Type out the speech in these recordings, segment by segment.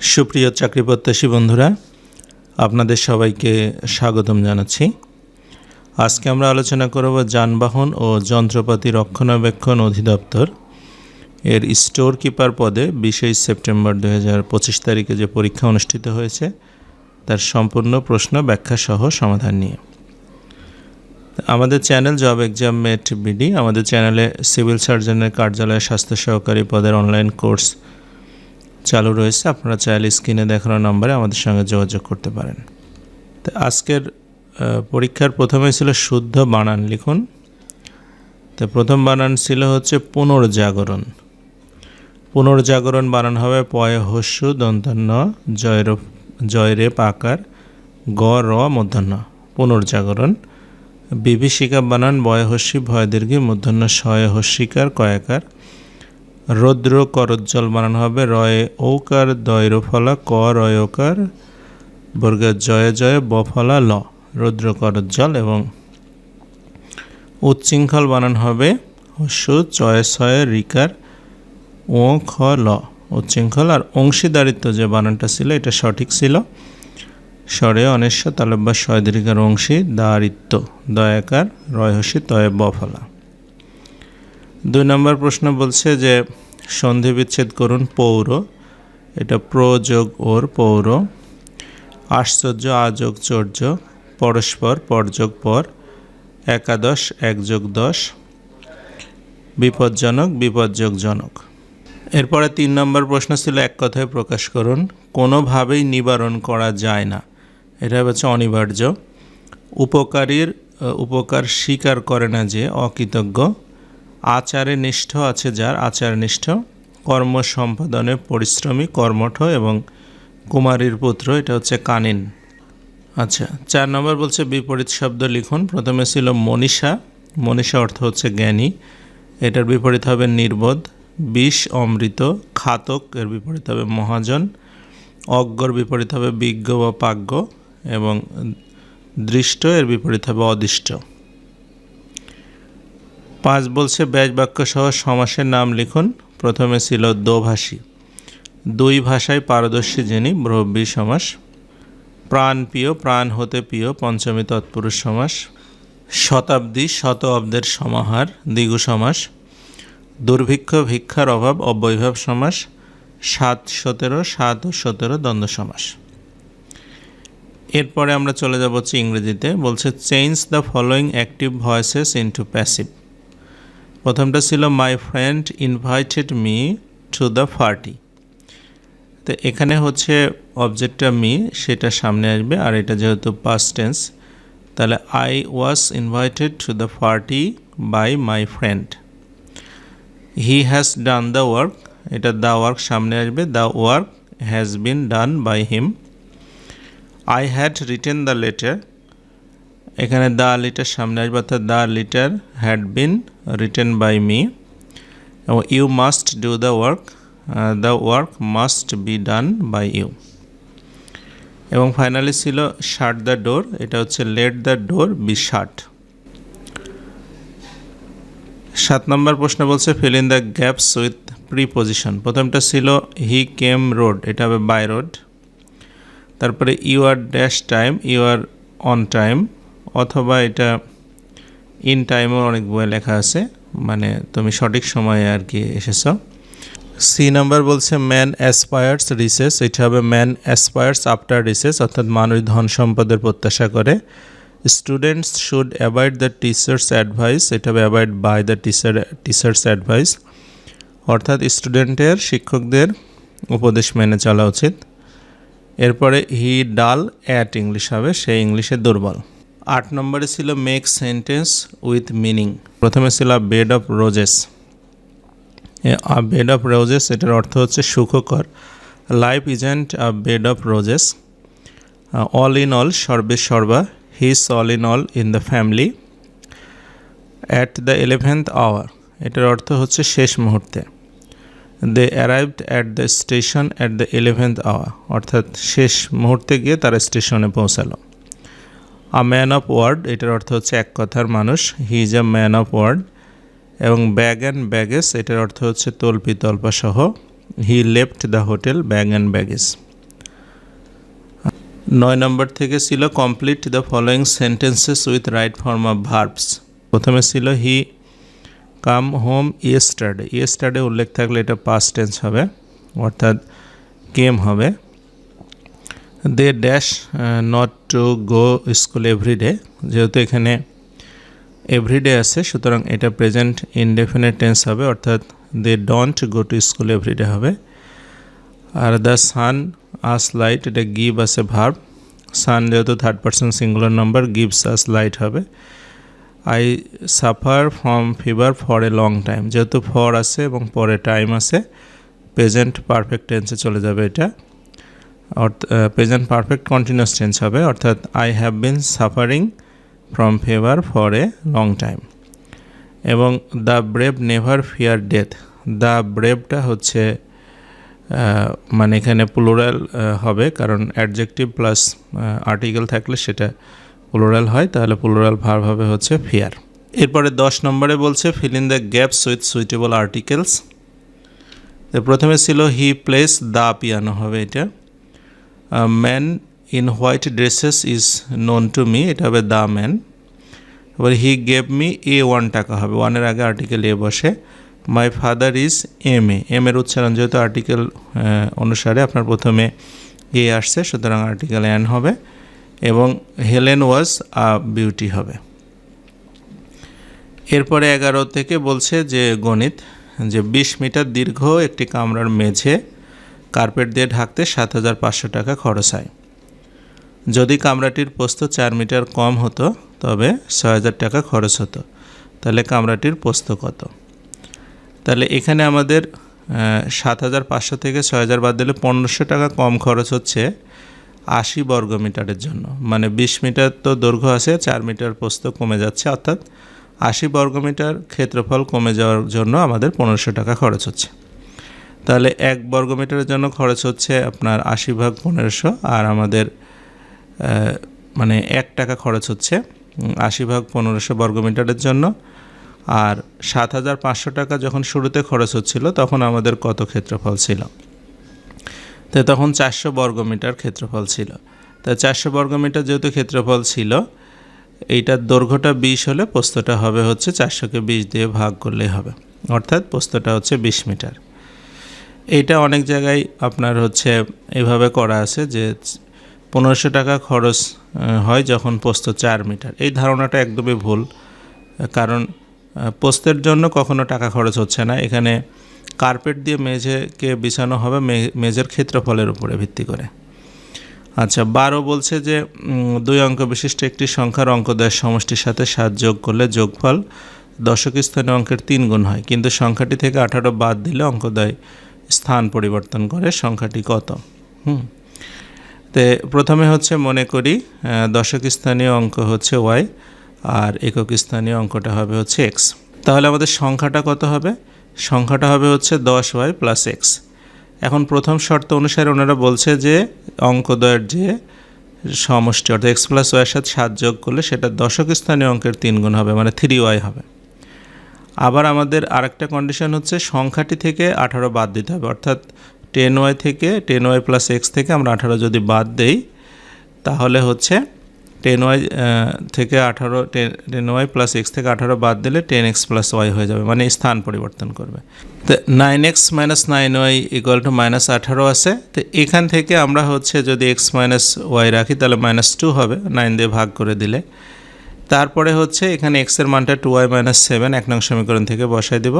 সুপ্রিয় চাকরি প্রত্যাশী বন্ধুরা, আপনাদের সবাইকে স্বাগতম জানাচ্ছি। আজকে আমরা আলোচনা করব যানবাহন ও যন্ত্রপাতি রক্ষণাবেক্ষণ অধিদপ্তর। এর স্টোর কিপার পদে বিশেষ সেপ্টেম্বর দু হাজার পঁচিশ তারিখে যে পরীক্ষা অনুষ্ঠিত হয়েছে, তার সম্পূর্ণ প্রশ্ন ব্যাখ্যা সহ সমাধান নিয়ে। আমাদের channel job exam mate BD, আমাদের চ্যানেলে সিভিল সার্জনের কার্যালয়ে স্বাস্থ্য সহকারী পদের অনলাইন কোর্স চালু রয়েছে। আপনারা চাইলে স্ক্রিনে দেখানো নম্বরে আমাদের সঙ্গে যোগাযোগ করতে পারেন। তো আজকের পরীক্ষার প্রথমে ছিল শুদ্ধ বানান লিখুন। তো প্রথম বানান ছিল হচ্ছে পুনর্জাগরণ। পুনর্জাগরণ বানান হবে পয় হস্যু দন্তান্ন জয়ের জয়রে পাকার গ র মধ্যাহ্ন। পুনর্জাগরণ। বিভীষিকা বানান বয় হস্যি ভয় দীর্ঘি মধ্যাহ্ন শয় হস্যিকার কয়াকার। রৌদ্র করজ্জল বানানো হবে। রয়ে ঔকার দয়র ফলা ক রয়কার বর্গের জয় জয় ব ফলা ল। রৌদ্র করজ্জল এবং উচ্ছৃঙ্খল বানান হবে। হস্যু চয় ছয় রিকার ও খ, ল। উচ্ছৃঙ্খল আর অংশীদারিত্ব যে বানানটা ছিল, এটা সঠিক ছিল। স্বরে অনেশ্ব তালব্বা শয় দীর্ঘার অংশী, দারিত্ব, দয়াকার রয়হসী তয়ে ব ফলা দুই নম্বর প্রশ্ন বলছে যে সন্ধি বিচ্ছেদ করুন পৌর। এটা প্রযোগ ওর, পৌর। আশ্চর্য আযোগ চর্য, পরস্পর পরযোগ পর, একাদশ একযোগ দশ, বিপজ্জনক বিপজ্যোগজনক এরপরে তিন নম্বর প্রশ্ন ছিল, এক কথায় প্রকাশ করুন, কোনোভাবেই নিবারণ করা যায় না। এটা হচ্ছে অনিবার্য। উপকারীর উপকার স্বীকার করে না যে, অকৃতজ্ঞ। আচারে নিষ্ঠ আছে যার আচার নিষ্ঠ, কর্ম সম্পাদনে পরিশ্রমী, কর্মঠ এবং কুমারীর পুত্র, এটা হচ্ছে কানিন। আচ্ছা চার নম্বর বলছে বিপরীত শব্দ লিখুন। প্রথমে ছিল মনীষা মনীষা অর্থ হচ্ছে জ্ঞানী। এটার বিপরীত হবে নির্বোধ, বিষ, অমৃত, খাতক, এর বিপরীত হবে মহাজন। অজ্ঞর বিপরীত হবে বিজ্ঞ বা পাজ্ঞ এবং দৃষ্ট, এর বিপরীত হবে অদৃষ্ট। পাঁচ বলছে ব্যাজ বাক্য সহ সমাসের নাম লিখুন। প্রথমে ছিল দোভাষী দুই ভাষায় পারদর্শী যিনি ব্রহ্মী সমাস। প্রাণ প্রিয়, প্রাণ হতে প্রিয়, পঞ্চমী তৎপুরুষ সমাস। শতাব্দী, শত অব্দের সমাহার, দ্বিগু সমাস। দুর্ভিক্ষ, ভিক্ষার অভাব, অবৈভাব সমাস। সাত সতেরো, সাত ও সতেরো দ্বন্দ্ব সমাস। এরপরে আমরা চলে যাব হচ্ছে ইংরেজিতে। বলছে change the following active voices into passive প্রথমটা ছিল my friend invited me to the party তো এখানে হচ্ছে অবজেক্টটা মি সেটা সামনে আসবে, আর এটা যেহেতু পাস্ট টেন্স তাহলে I was invited to the party by my friend he has done the work এটা দ্য ওয়ার্ক সামনে আসবে the work has been done by him I had written the letter এখানে দ্য লিটার সামনে আসবে, অর্থাৎ the letter had been written by me এবং you must do the work the work must be done by you এবং finally ছিল shut the ডোর এটা হচ্ছে let the door be shut সাত নম্বর প্রশ্ন বলছে fill in the gaps with preposition প্রথমটা ছিল হি কেম রোড এটা হবে বাই রোড তারপরে you are dash time you are on time অথবা এটা ইন টাইমও অনেক বইয়ে লেখা আছে মানে তুমি সঠিক সময়ে আর কি এসেছ। সি নাম্বার বলছে ম্যান অ্যাসপায়ার্স রিসেস এটা হবে ম্যান অ্যাসপায়ার্স আফটার রিসেস অর্থাৎ মানুষ ধন সম্পদের প্রত্যাশা করে। Students should avoid the teachers advice এটা হবে avoid by the teacher teachers advice অর্থাৎ স্টুডেন্টের শিক্ষকদের উপদেশ মেনে চলা উচিত। এরপরে হি ডাল অ্যাট ইংলিশ হবে সেই ইংলিশে দুর্বল। আট নম্বরে ছিল মেক সেন্টেন্স উইথ মিনিং প্রথমে ছিল bed of roses bed of roses এটার অর্থ হচ্ছে সুখকর। Life isn't a bed of roses all in all সর্বে সর্বা he's all in all in the family at the eleventh hour এটার অর্থ হচ্ছে শেষ মুহূর্তে। They arrived at the station at the eleventh hour অর্থাৎ শেষ মুহূর্তে গিয়ে তারা স্টেশনে পৌঁছালো। আ ম্যান অফ ওয়ার্ড এটার অর্থ হচ্ছে এক কথার মানুষ he is a man of word এবং ব্যাগ অ্যান্ড ব্যাগেজ এটার অর্থ হচ্ছে তল্পি তল্পা সহ he left the hotel bag and baggage নয় নম্বর থেকে ছিল complete the following sentences with right form of verbs প্রথমে ছিল he come home yesterday yesterday উল্লেখ থাকলে এটা পাস্ট টেন্স হবে, অর্থাৎ কেম হবে। They dash not to go school everyday যেহেতু এখানে এভরিডে আছে, সুতরাং এটা প্রেজেন্ট ইনডেফিনেট টেন্স হবে, অর্থাৎ they don't go to school everyday হবে। আর দ্য সান আস লাইট, এটা গিভ আছে ভার্ব। সান যেহেতু third person, singular number, gives us light হবে। I suffer from fever for a long time. যেহেতু for আছে এবং পরে টাইম আছে, প্রেজেন্ট পারফেক্ট টেন্সে চলে যাবে এটা। প্রেজেন্ট পারফেক্ট কন্টিনিউয়াস টেন্স হবে, অর্থাৎ I have been suffering from fever for a long time এবং the brave never fear death the ব্রেভটা হচ্ছে মানে এখানে প্লুরাল হবে, কারণ অ্যাডজেক্টিভ প্লাস আর্টিকেল থাকলে সেটা প্লুরাল হয়, তাহলে প্লুরাল ভার্ব হবে হচ্ছে ফিয়ার এরপরে দশ নম্বরে বলছে fill in the gaps with suitable articles প্রথমে ছিল হি প্লেস দ্য পিয়ানো হবে এটা। Man in white dresses is known to me এটা হবে দ্য ম্যান এবার he gave me a one টাকা হবে। ওয়ানের আগে আর্টিকেল এ বসে my father is M A M এর উচ্চারণ যেহেতু আর্টিকেল অনুসারে আপনার প্রথমে এ আসছে, সুতরাং আর্টিকেল অ্যান হবে এবং হেলেন ওয়াজ আ বিউটি হবে। এরপরে এগারো থেকে বলছে যে গণিত, যে বিশ মিটার দীর্ঘ একটি কামরার মেঝে কার্পেট দিয়ে ঢাকতে সাত হাজার পাঁচশো টাকা খরচ হয়। যদি কামরাটির পোস্ত চার মিটার কম হতো, তবে ছয় হাজার টাকা খরচ হতো। তাহলে কামরাটির পোস্ত কত? তাহলে এখানে আমাদের সাত হাজার পাঁচশো থেকে ছয় হাজার বাদ দিলে পনেরোশো টাকা কম খরচ হচ্ছে আশি বর্গ মিটারের জন্য। মানে বিশ মিটার তো দৈর্ঘ্য আছে, চার মিটার পোস্ত কমে যাচ্ছে, অর্থাৎ আশি বর্গমিটার ক্ষেত্রফল কমে যাওয়ার জন্য আমাদের পনেরোশো টাকা খরচ হচ্ছে। তাহলে এক বর্গমিটারের জন্য খরচ হচ্ছে আপনার আশি ভাগ পনেরোশো আর আমাদের মানে এক টাকা খরচ হচ্ছে আশি ভাগ পনেরোশো বর্গমিটারের জন্য। আর সাত হাজার পাঁচশো টাকা যখন শুরুতে খরচ হচ্ছিল, তখন আমাদের কত ক্ষেত্রফল ছিল? তো তখন চারশো বর্গমিটার ক্ষেত্রফল ছিল। তা চারশো বর্গমিটার যেহেতু ক্ষেত্রফল ছিল, এইটার দৈর্ঘ্যটা বিশ হলে পোস্তটা হবে হচ্ছে চারশোকে বিশ দিয়ে ভাগ করলেই হবে। অর্থাৎ পোস্তটা হচ্ছে বিশ মিটার। এইটা অনেক জায়গায় আপনার হচ্ছে এভাবে করা আছে যে পনেরোশো টাকা খরচ হয় যখন পোস্ত চার মিটার। এই ধারণাটা একদমই ভুল, কারণ পোস্তের জন্য কখনো টাকা খরচ হচ্ছে না। এখানে কার্পেট দিয়ে মেঝেকে বিছানো হবে মেঝের ক্ষেত্রফলের উপরে ভিত্তি করে। আচ্ছা বারো বলছে যে দুই অঙ্ক বিশিষ্ট একটি সংখ্যার অঙ্কদয়ের সমষ্টির সাথে সাত যোগ করলে যোগফল দশক স্থানীয় অঙ্কের তিন গুণ হয়। কিন্তু সংখ্যাটি থেকে আঠারো বাদ দিলে অঙ্কদয় স্থান পরিবর্তন করে সংখ্যাটি কত? হুম। তে প্রথমে হচ্ছে মনে করি দশক স্থানীয় অঙ্ক হচ্ছে ওয়াই, আর একক স্থানীয় অঙ্কটা হবে হচ্ছে এক্স। তাহলে আমাদের সংখ্যাটা কত হবে? সংখ্যাটা হবে হচ্ছে দশ ওয়াই প্লাস এক্স। এখন প্রথম শর্ত অনুসারে ওনারা বলছে যে অঙ্কদয়ের যে সমষ্টি, অর্থাৎ এক্স প্লাস ওয়াইয়ের সাথে সাত যোগ করলে সেটা দশক স্থানীয় অঙ্কের তিন গুণ হবে মানে থ্রি ওয়াই হবে। আবার আমাদের আরেকটা কন্ডিশন হচ্ছে সংখ্যাটি থেকে আঠারো বাদ দিতে হবে। অর্থাৎ টেন ওয়াই থেকে টেন ওয়াই প্লাস এক্স থেকে আমরা আঠারো যদি বাদ দেই, তাহলে হচ্ছে টেন ওয়াই থেকে আঠারো টেন ওয়াই প্লাস এক্স থেকে আঠারো বাদ দিলে টেন এক্স প্লাস ওয়াই হয়ে যাবে মানে স্থান পরিবর্তন করবে। তো nine X minus nine Y equal to minus আঠারো আছে। তো এখান থেকে আমরা হচ্ছে যদি এক্স মাইনাস ওয়াই রাখি, তাহলে মাইনাস টু হবে নাইন দিয়ে ভাগ করে দিলে। তারপরে হচ্ছে এখানে এক্সের মানটা টু ওয়াই মাইনাস সেভেন এক নং সমীকরণ থেকে বসাই দেব।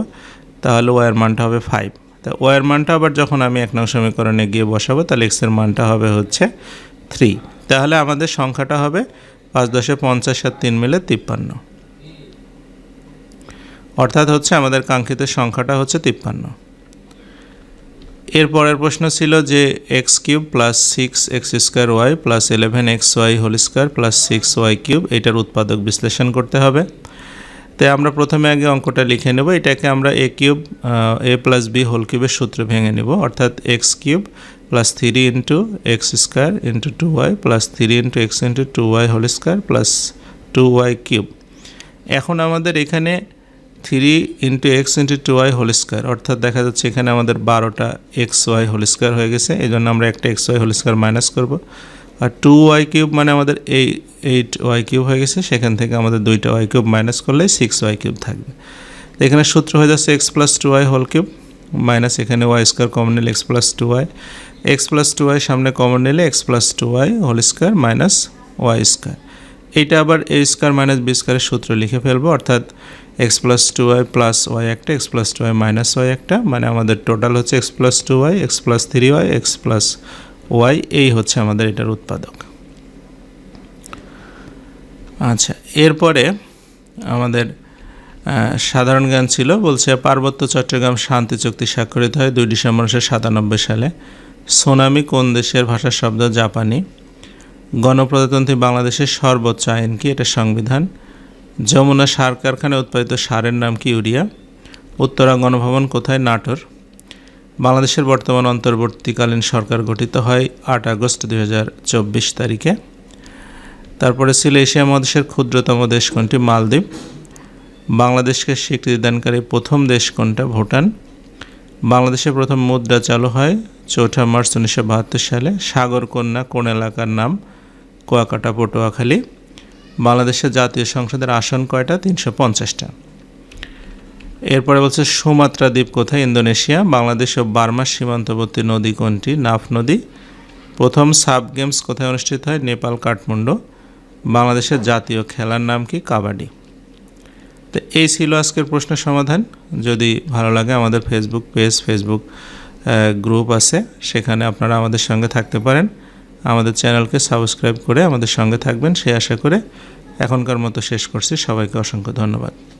তাহলে ওয়াইয়ের মানটা হবে ফাইভ তা ওয়াইয়ের মানটা আবার যখন আমি এক নং সমীকরণে গিয়ে বসাবো, তাহলে এক্সের মানটা হবে হচ্ছে থ্রি তাহলে আমাদের সংখ্যাটা হবে পাঁচ দশে পঞ্চাশ আর তিন মিলে তিপ্পান্ন। অর্থাৎ হচ্ছে আমাদের কাঙ্ক্ষিত সংখ্যাটা হচ্ছে তিপ্পান্ন। এর পরের প্রশ্ন ছিল যে X cube plus six X square Y plus eleven X Y whole square plus six Y cube, এটার উৎপাদক বিশ্লেষণ করতে হবে। তাই আমরা প্রথমে আগে অঙ্কটা লিখে নেব, এটাকে আমরা a cube a plus b whole কিউবের সূত্রে ভেঙে নেব। অর্থাৎ x cube plus three into x square into two y plus three into x into two y whole square plus two y cube. এখন আমাদের এখানে three into x into two y whole square. অর্থাৎ দেখা যাচ্ছে এখানে আমাদের বারোটা x Y whole square হয়ে গেছে এই জন্য আমরা একটা x y whole square minus করব। আর টু ওয়াই কিউব মানে আমাদের এই এইট ওয়াই কিউব হয়ে গেছে, সেখান থেকে আমাদের দুইটা ওয়াই কিউব মাইনাস করলে সিক্স ওয়াই কিউব থাকবে। তো এখানে সূত্র হয়ে যাচ্ছে x plus two y whole cube minus এখানে ওয়াই স্কোয়ার কমন নিলে x plus two y, x plus two y সামনে কমন নিলে x plus two y whole square minus y square. এইটা আবার এ স্কোয়ার মাইনাস বি স্কোয়ারের সূত্র লিখে ফেলব, অর্থাৎ x plus two y plus y একটা x plus two y minus y একটা মানে আমাদের টোটাল হচ্ছে x plus two y x plus three y x plus y এই হচ্ছে আমাদের এটার উৎপাদক। আচ্ছা এরপরে আমাদের সাধারণ জ্ঞান ছিল, বলছে পার্বত্য চট্টগ্রাম শান্তি চুক্তি স্বাক্ষরিত হয় দুই ডিসেম্বর উনিশশো সাতানব্বই সালে। সোনামি কোন দেশের ভাষার শব্দ? জাপানি। গণপ্রজাতন্ত্রী বাংলাদেশের সর্বোচ্চ আইন কি? এটা সংবিধান। যমুনা সার কারখানায় উৎপাদিত সারের নাম কি ইউরিয়া? উত্তরা গণভবন কোথায়? নাটোর। বাংলাদেশের বর্তমান অন্তর্বর্তীকালীন সরকার গঠিত হয় আট আগস্ট দু হাজার চব্বিশ তারিখে। তারপরে ছিল এশিয়া মহাদেশের ক্ষুদ্রতম দেশ কোনটি? মালদ্বীপ। বাংলাদেশকে স্বীকৃতি দানকারী প্রথম দেশ কোনটা? ভুটান। বাংলাদেশে প্রথম মুদ্রা চালু হয় চৌঠা মার্চ উনিশশো বাহাত্তর সালে। সাগরকন্যা কোন এলাকার নাম? কুয়াকাটা, পটুয়াখালী। বাংলাদেশের জাতীয় সংসদের আসন কয়টা? তিনশো পঞ্চাশটা। এরপরে বলছে, সুমাত্রা দ্বীপ কোথায়? ইন্দোনেশিয়া। বাংলাদেশ ও বার্মার সীমান্তবর্তী নদী কোনটি? নাফ নদী। প্রথম সাব গেমস কোথায় অনুষ্ঠিত হয়? নেপাল, কাঠমান্ডু। বাংলাদেশের জাতীয় খেলার নাম কি? কাবাডি। তো এই ছিল আজকের প্রশ্নের সমাধান। যদি ভালো লাগে আমাদের ফেসবুক পেজ ফেসবুক গ্রুপ আছে। সেখানে আপনারা আমাদের সঙ্গে থাকতে পারেন। আমাদের চ্যানেলকে সাবস্ক্রাইব করে আমাদের সঙ্গে থাকবেন। সে আশা করে এখনকার মতো শেষ করছি। সবাইকে অসংখ্য ধন্যবাদ।